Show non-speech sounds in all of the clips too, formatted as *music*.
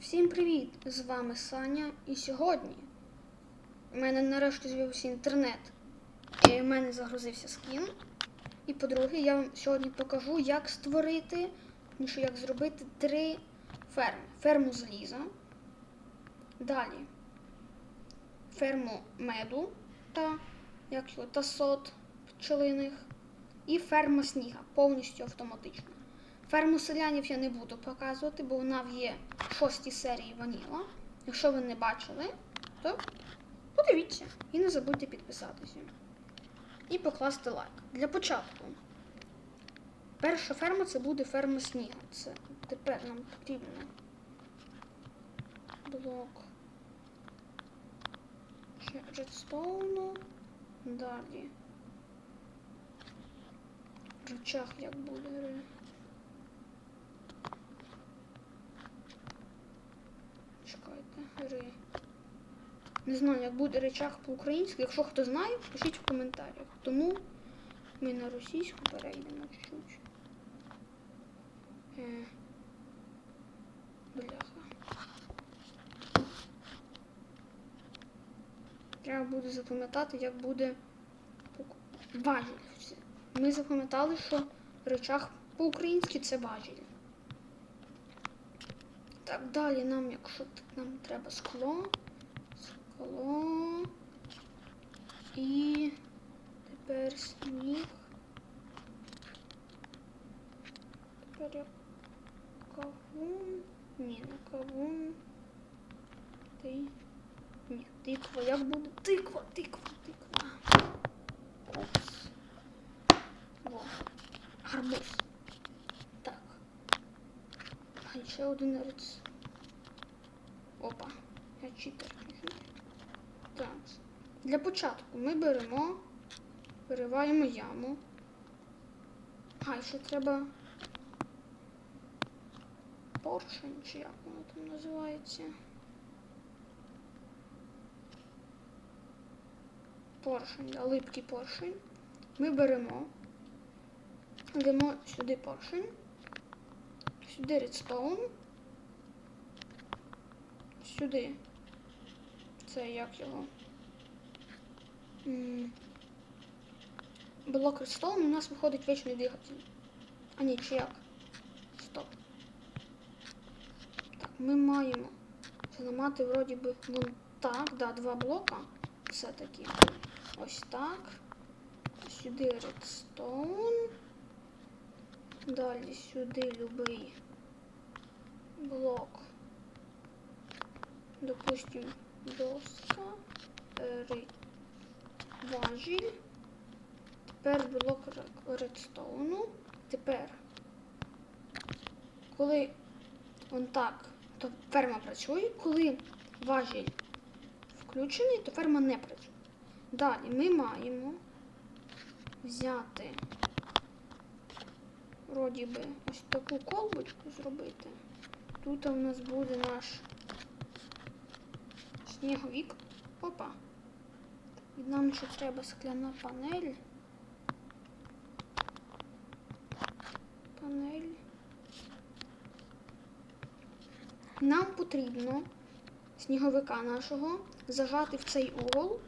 Всім привіт! З вами Саня. І сьогодні у мене нарешті з'явився інтернет. І в мене загрузився скін. І по-друге, я вам сьогодні покажу, як створити, ну, як зробити три ферми. Ферму заліза. Далі ферму меду та як його, та сот пчелиних. І ферма сніга повністю автоматично. Ферму селянів я не буду показувати, бо вона є в шостій серії Ваніла. Якщо ви не бачили, то подивіться і не забудьте підписатися. І покласти лайк. Для початку. Перша ферма це буде ферма сніга. Це тепер нам потрібно блок редстоуну. Далі. Рычаг як буде. Ри. Не знаю, як буде речах по-українськи. Якщо хто знає, пишіть в коментарях. Тому ми на російську перейдемо чуть-чуть. Е, Бляха. Треба буде запам'ятати, як буде важіль. Ми запам'ятали, що речах по-українськи це важіль. Так, далі нам, якщо нам треба скло, скло і тепер сніг. Тепер як кавун. Ні, не кавун. Ти. Ні, тиква. Як буде? Тиква, тиква, тиква. Опс. Во. Гарбуз. Так. А ще один рец. Опа. Я читер. Так. Для початку ми беремо, вириваємо яму. А, і ще треба поршень, чи як воно там називається. Поршень, да, липкий поршень. Ми беремо, йдемо сюди поршень, сюди редстоун, сюди. Це як його? М, Блок редстоун у нас виходить вічний двигатель. А ні, чи як? Стоп. Так, ми маємо зламати вроді би вон так, да, два блока. Все-таки. Ось так. Сюди редстоун. Далі сюди любий блок. Допустим, доска. е, Важіль. Тепер блок редстоуну. Тепер, коли он так, то ферма працює. Коли важіль включений, то ферма не працює. Далі ми маємо взяти, вроді би, ось таку колбочку зробити. Тут у нас буде наш сніговік. Опа. І нам ще треба скляна панель. Панель. Нам потрібно сніговика нашого зажати в цей угол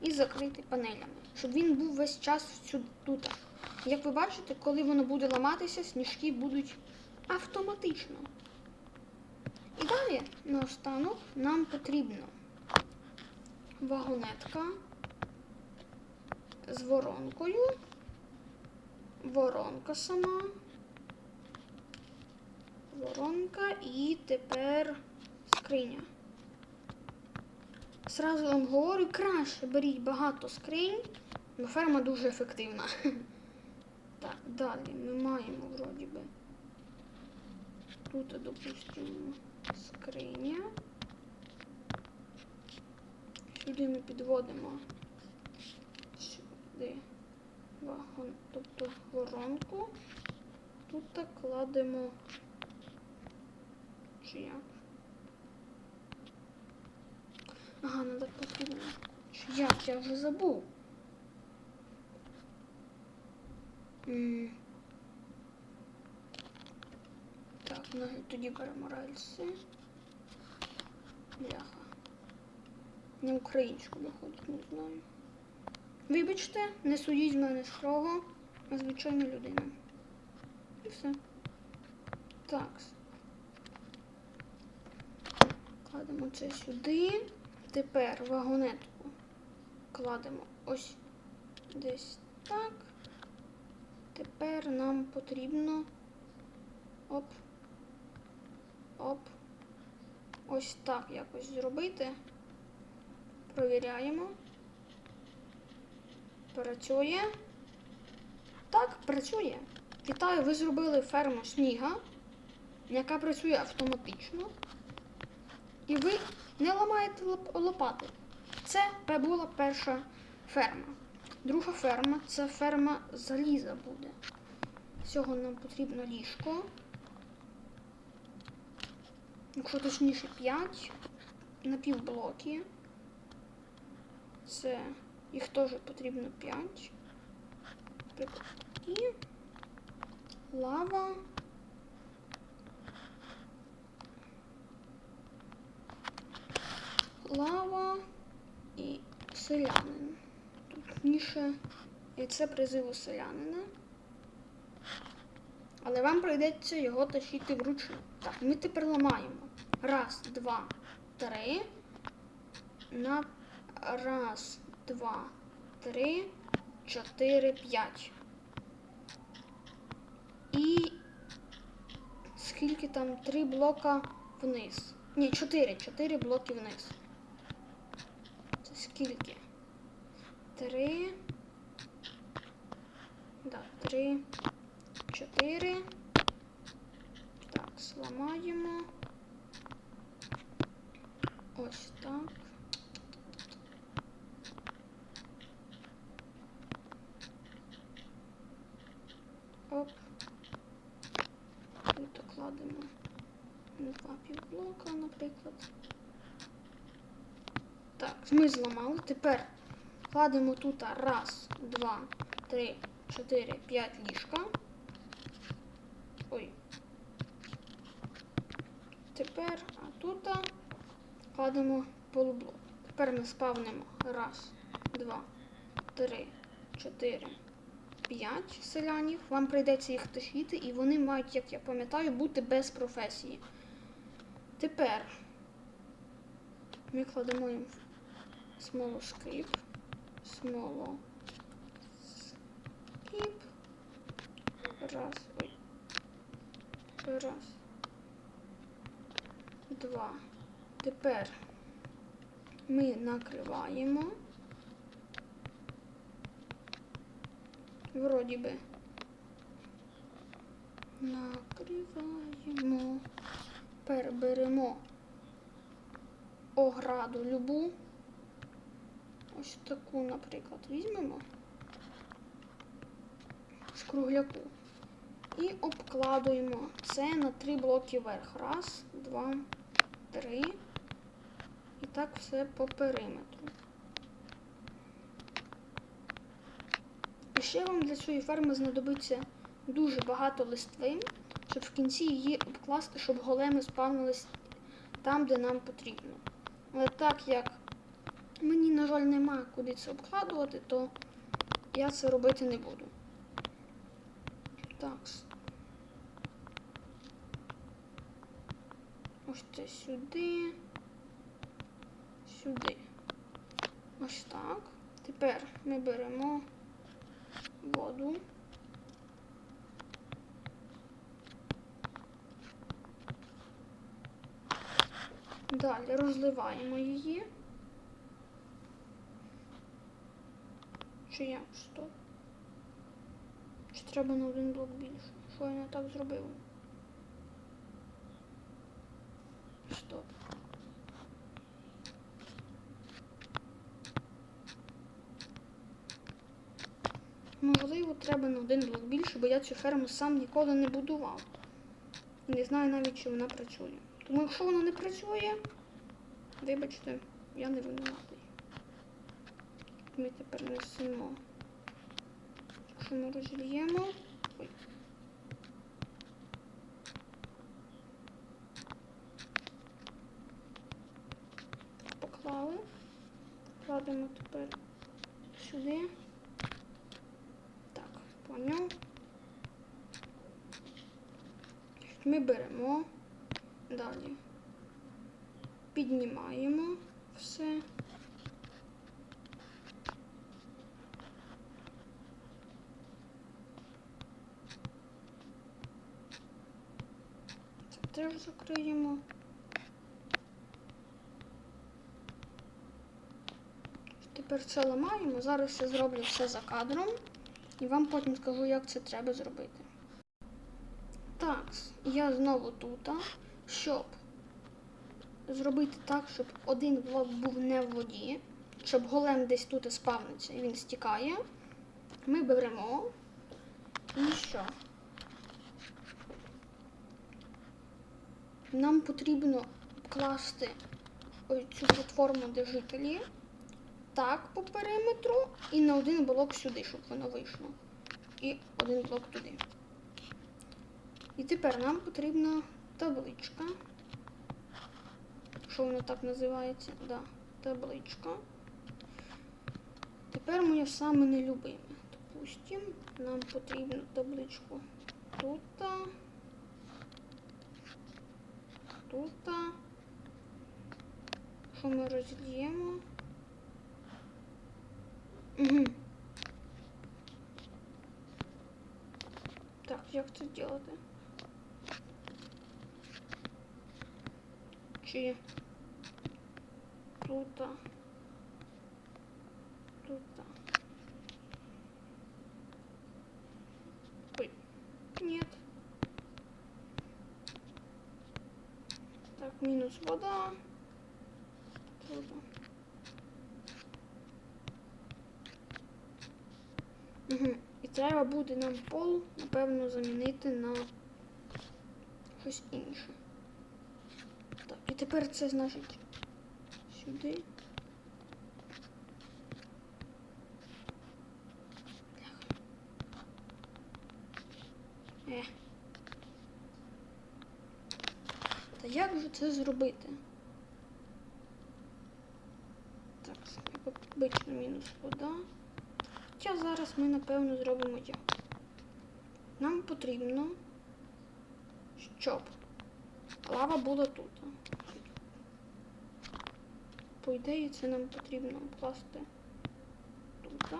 і закрити панелями, щоб він був весь час всюди тут. Як ви бачите, коли воно буде ламатися, сніжки будуть автоматично. І далі, наостанок, нам потрібно вагонетка з воронкою, воронка сама, воронка і тепер скриня. Сразу вам говорю, краще беріть багато скринь, бо ферма дуже ефективна. *laughs* Так, далі ми маємо вроді би. Тут, допустимо, скриня. Сюди ми підводимо сюди вагон, тобто воронку. Тут так кладемо. Чи як? Ага, надо потрібно. Чи Як? Я вже забув. М. Так, ну, тоді беремо рельси. Бляха. Не українську виходить, не знаю. Вибачте, не судіть мене строго, я звичайна людина. І все. Так. Кладемо це сюди. Тепер вагонетку кладемо ось десь так. Тепер нам потрібно оп. Оп. Ось так якось зробити. Провіряємо. Працює. Так, працює. Вітаю, ви зробили ферму сніга, яка працює автоматично. І ви не ламаєте лопати. Це була перша ферма. Друга ферма це ферма заліза буде. Всього нам потрібно ліжко. Якщо точніше 5 напівблоки. Це їх теж потрібно 5. І лава. Лава і селянин. Тут ніше це призиву селянина. Але вам прийдеться його тащити вручну. Так, ми тепер ламаємо. Раз, два, три. На раз, два, три, чотири, п'ять. І скільки там? Три блока вниз. Ні, чотири. Чотири блоки вниз. Це скільки? Три. Да, три. Чотири. Так, зламаємо. Ось так. Оп. Тут кладемо два півблока, наприклад. Так, ми зламали. Тепер кладемо тут раз, два, три, чотири, п'ять ліжка. Ой. Тепер а тут кладемо полублок. Тепер ми спавнимо раз, два, три, чотири, п'ять селянів. Вам прийдеться їх тащити, і вони мають, як я пам'ятаю, бути без професії. Тепер ми кладемо їм смолоскип, смолоскип. Раз, ой. Раз. Два. Тепер ми накриваємо. Вроді би. Накриваємо. Тепер беремо ограду любу. Ось таку, наприклад, візьмемо з кругляку. І обкладуємо це на три блоки вверх. Раз, два, три. І так все по периметру. І ще вам для цієї ферми знадобиться дуже багато листви, щоб в кінці її обкласти, щоб големи спавнились там, де нам потрібно. Але так як мені, на жаль, нема куди це обкладувати, то я це робити не буду. Так. Ось це сюди. Сюди. Ось так. Тепер ми беремо воду. Далі розливаємо її. Чи як? що? Чи треба на один блок більше? Що я не так зробив? Стоп. Можливо, треба на один блок більше, бо я цю ферму сам ніколи не будував. Не знаю навіть, чи вона працює. Тому якщо вона не працює, вибачте, я не винуватий. Ми тепер несемо. Якщо ми розільємо. Ой. кладемо тепер сюди. Так, поняв. Ми беремо далі. Піднімаємо все. Це теж закриємо. Тепер це ламаємо. Зараз я зроблю все за кадром і вам потім скажу, як це треба зробити. Так, я знову тут, щоб зробити так, щоб один блок був не в воді, щоб голем десь тут спавниться і він стікає. Ми беремо і що? Нам потрібно класти ось цю платформу, де жителі, так по периметру і на один блок сюди, щоб воно вийшло. І один блок туди. І тепер нам потрібна табличка. Що вона так називається? Да, табличка. Тепер моє саме нелюбиме. Допустим, нам потрібно табличку тут. Тут. Що ми розліємо? Так, як це зробити? Чи тут? Тут. Ой, нет. Так, минус вода. Треба буде нам пол, напевно, замінити на щось інше. Так, і тепер це значить сюди. Е. Та як же це зробити? Так, як обично мінус вода. Хоча зараз ми, напевно, зробимо як. Нам потрібно, щоб лава була тут. По ідеї, це нам потрібно класти тут.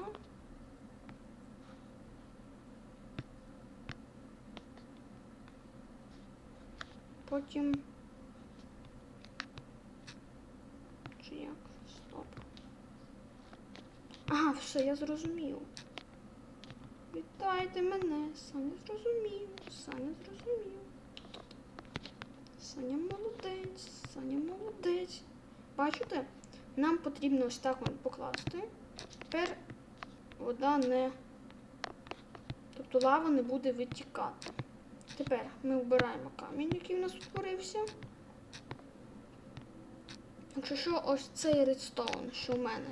Потім. Чи як? Стоп. Ага, все, я зрозумів. Вітайте мене, Саня зрозумів, Саня зрозумів. Саня молодець, Саня молодець. Бачите? Нам потрібно ось так покласти. Тепер вода не. Тобто лава не буде витікати. Тепер ми вбираємо камінь, який в нас утворився. Якщо що, ось цей редстоун, що в мене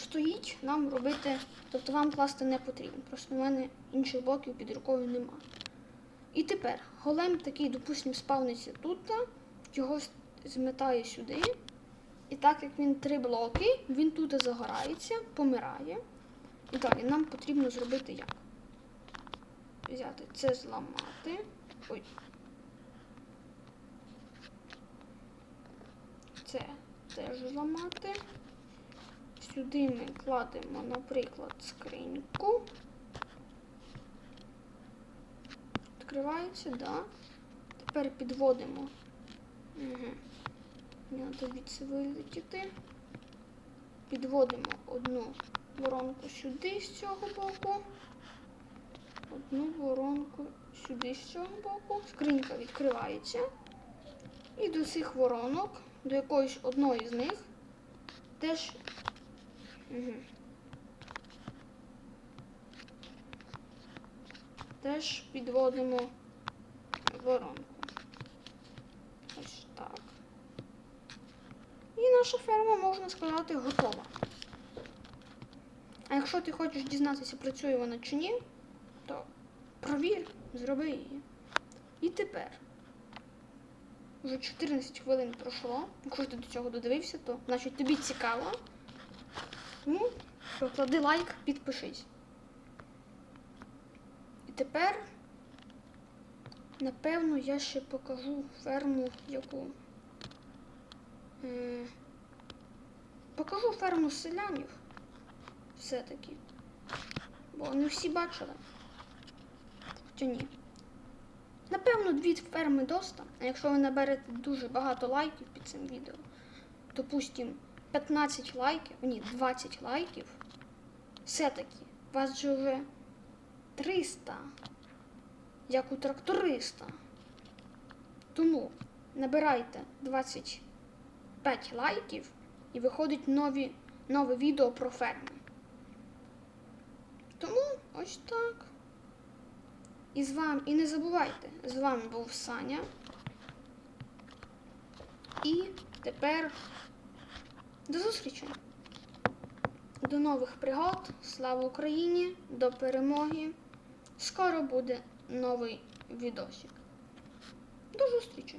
стоїть, нам робити, тобто вам класти не потрібно. Просто в мене інших блоків під рукою нема. І тепер голем такий, допустимо, спавниться тут, його зметає сюди. І так як він три блоки, він тут загорається, помирає. І далі нам потрібно зробити як? Взяти це зламати. Ой. Це теж зламати. Сюди ми кладемо, наприклад, скриньку. Відкривається, да. Тепер підводимо. Угу. Треба звідси вилетіти. Підводимо одну воронку сюди з цього боку. Одну воронку сюди з цього боку. Скринька відкривається. І до цих воронок, до якоїсь одної з них, теж. Теж підводимо воронку. Ось так. І наша ферма, можна сказати, готова. А якщо ти хочеш дізнатися, працює вона чи ні, то провір, зроби її. І тепер. Вже 14 хвилин пройшло. Якщо ти до цього додивився, то значить тобі цікаво. Тому поклади лайк, підпишись. І тепер, напевно, я ще покажу ферму, яку. Покажу ферму селянів. Все-таки. Бо не всі бачили. Хоча ні. Напевно, дві ферми доста. А якщо ви наберете дуже багато лайків під цим відео, допустим, 15 лайків, ні, 20 лайків, все-таки вас же вже 300, як у тракториста. Тому набирайте 25 лайків і виходить нові, нове відео про ферми. Тому ось так. І з вами, і не забувайте, з вами був Саня. І тепер до зустрічі. До нових пригод. Слава Україні! До перемоги! Скоро буде новий відосик. До зустрічі!